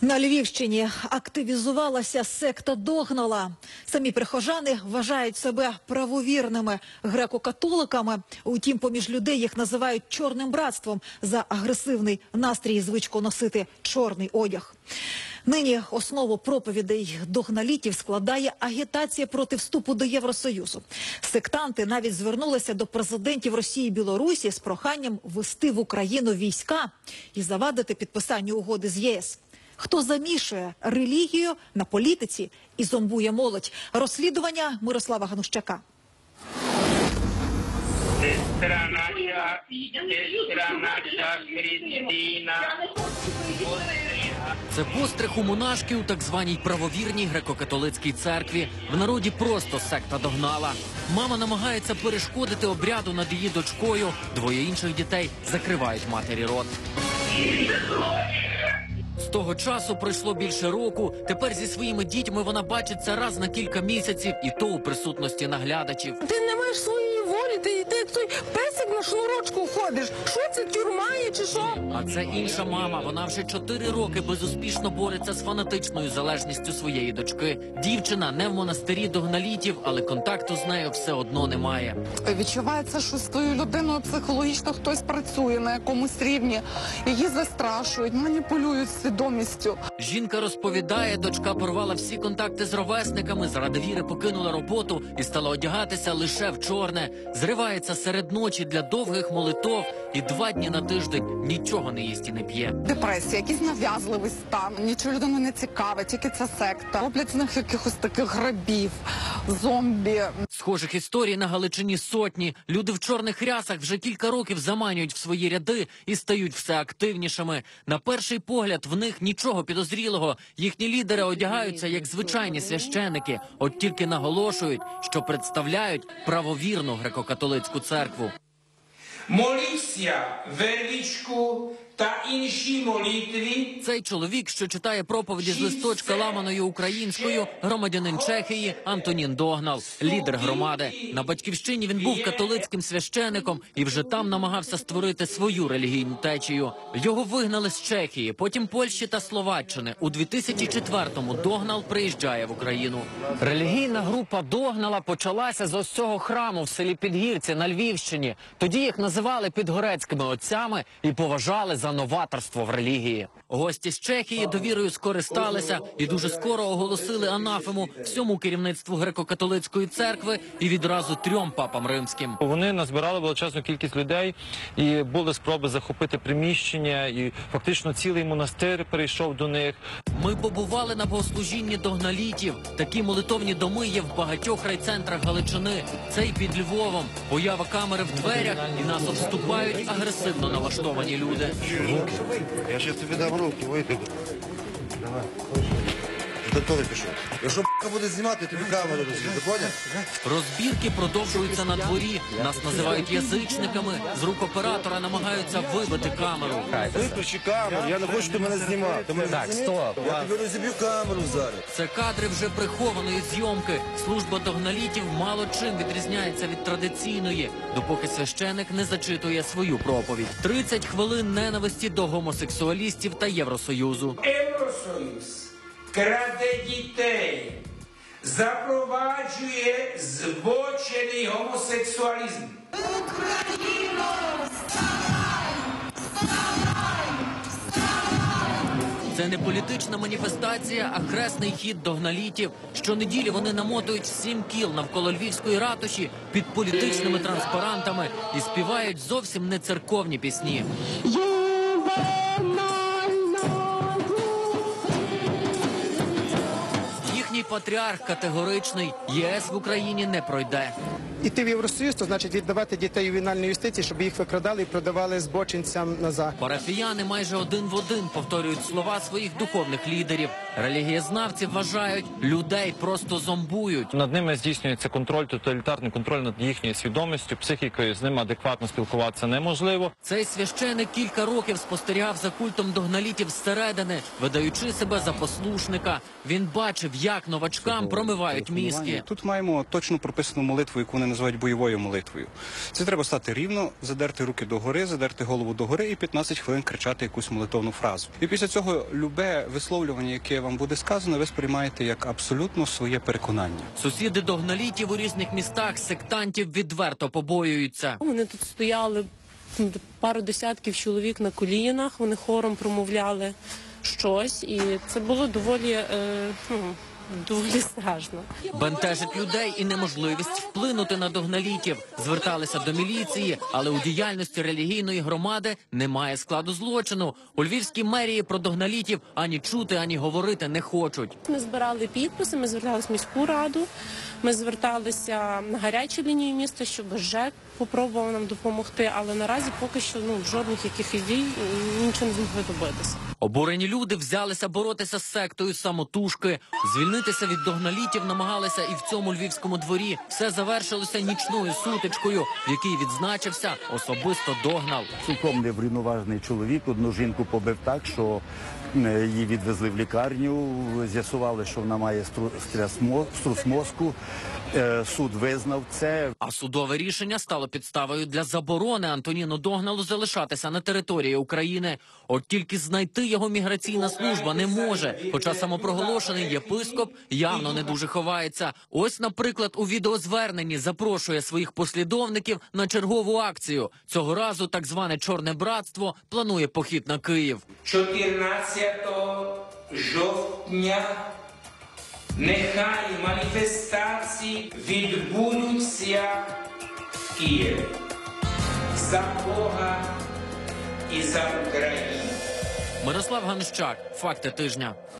На Львівщині активізувалася секта Догнала. Самі прихожани вважають себе правовірними греко-католиками. Утім, поміж людей їх називають чорним братством за агресивний настрій і звичку носити чорний одяг. Нині основу проповідей догналітів складає агітація проти вступу до Євросоюзу. Сектанти навіть звернулися до президентів Росії і Білорусі з проханням ввести в Україну війська і завадити підписанню угоди з ЄС. Хто замішує релігію на політиці і зомбує молодь? Розслідування Мирослава Ганущака. Це постриг у монашки у так званій правовірній греко-католицькій церкві. В народі просто секта догнала. Мама намагається перешкодити обряду над її дочкою. Двоє інших дітей закривають матері рот. Того часу пройшло більше року. Тепер зі своїми дітьми вона бачиться раз на кілька місяців, і то у присутності наглядачів. Ти не маєш своєї волі, ти, ти той песик на шнурочку ходиш. Що це тюрма є чи що? А це інша мама. Вона вже чотири роки безуспішно бореться з фанатичною залежністю своєї дочки. Дівчина не в монастирі догналітів, але контакту з нею все одно немає. Відчувається, що з твоєю людиною психологічно хтось працює на якомусь рівні. Її застрашують, маніпулюють свідомістю. Жінка розповідає, дочка порвала всі контакти з ровесниками, заради віри покинула роботу і стала одягатися лише в чорне. Зривається серед ночі для довгих молитов і два дні на тиждень нічого не їсть і не п'є. Депресія, якийсь нав'язливий стан, нічого людину не цікавить, тільки ця секта. Роблять з них якихось таких грабів, зомбі. Схожих історій на Галичині сотні. Люди в чорних рясах вже кілька років заманюють в свої ряди і стають все активнішими. На перший погляд в них нічого підозрілого. Їхні лідери одягаються як звичайні священики, от тільки наголошують, що представляють правовірну греко-католицьку церкву. Molicia, vervičku, та інші молитви Цей чоловік, що читає проповіді з листочка ламаною українською, громадянин Чехії Антонін Догнал, лідер громади. На батьківщині він був католицьким священиком і вже там намагався створити свою релігійну течію. Його вигнали з Чехії, потім Польщі та Словаччини. У 2004-му Догнал приїжджає в Україну. Релігійна група Догнала почалася з ось цього храму в селі Підгірці на Львівщині. Тоді їх називали підгорецькими отцями і поважали за новаторство в релігії. Гості з Чехії довірою скористалися і дуже скоро оголосили анафему всьому керівництву греко-католицької церкви і відразу трьом папам римським. Вони назбирали величезну кількість людей, і були спроби захопити приміщення, і фактично цілий монастир перейшов до них. Ми побували на богослужінні догналітів. Такі молитовні доми є в багатьох райцентрах Галичини. Це і під Львовом. Поява камери в дверях, і нас обступають агресивно налаштовані люди. Я ще тобі дам руки, вийди. Давай. До того пішов. Якщо б***ка буде знімати, тобі камеру розвіти, поняв? Розбірки продовжуються на дворі. Нас називають язичниками. З рук оператора намагаються вибити камеру. Виключи камеру, я не хочу, щоб ти мене знімав. Ти мене так, стоп. Я тобі розіб'ю камеру зараз. Це кадри вже прихованої зйомки. Служба догналітів мало чим відрізняється від традиційної, допоки священик не зачитує свою проповідь. 30 хвилин ненависті до гомосексуалістів та Євросоюзу. Євросоюз краде дітей, запроваджує збочений гомосексуалізм. Це не політична маніфестація, а хресний хід догналітів. Щонеділі вони намотують сім кіл навколо львівської ратуші під політичними транспарантами і співають зовсім не церковні пісні. Патріарх категоричний ЄС в Україні не пройде. Іти в Євросоюз, то значить віддавати дітей у ювенальну юстицію, щоб їх викрадали і продавали збочинцям на захід. Парафіяни майже один в один повторюють слова своїх духовних лідерів. Релігієзнавці вважають, людей просто зомбують. Над ними здійснюється контроль, тоталітарний контроль над їхньою свідомістю, психікою. З ними адекватно спілкуватися неможливо. Цей священик кілька років спостерігав за культом догналітів зсередини, видаючи себе за послушника. Він бачив, як новачкам промивають мізки. Тут маємо точно прописану молитву, яку вони називають бойовою молитвою. Це треба стати рівно, задерти руки догори, задерти голову догори і 15 хвилин кричати якусь молитовну фразу. І після цього любе висловлювання, яке вам буде сказано, ви сприймаєте як абсолютно своє переконання. Сусіди догналітів у різних містах сектантів відверто побоюються. Вони тут стояли пару десятків чоловік на колінах, вони хором промовляли щось, і це було доволі, е, ну, доволі страшно. Бентежить людей і неможливість вплинути на догналітів. Зверталися до міліції, але у діяльності релігійної громади немає складу злочину. У львівській мерії про догналітів ані чути, ані говорити не хочуть. Ми збирали підписи, ми зверталися в міську раду, ми зверталися на гарячу лінію міста, щоб ЖЕК попробував нам допомогти, але наразі поки що ну, жодних якихось дій нічого не змогли добитися. Обурені люди взялися боротися з сектою самотужки. Звільнитися від догналітів намагалися і в цьому львівському дворі. Все завершилося нічною сутичкою, в якій відзначився особисто догнал. Цілком неврівноважений чоловік. Одну жінку побив так, що її відвезли в лікарню. З'ясували, що вона має стру- струс мозку. Е, Суд визнав це. А судове рішення стало підставою для заборони Антоніну Догналу залишатися на території України. От тільки знайти його міграційна служба не може. Хоча самопроголошений єпископ явно не дуже ховається. Ось, наприклад, у відеозверненні запрошує своїх послідовників на чергову акцію. Цього разу так зване чорне братство планує похід на Київ. 14 жовтня нехай відбудуться в Києві. За Бога і за Україну. Мирослав Ганущак, факти тижня.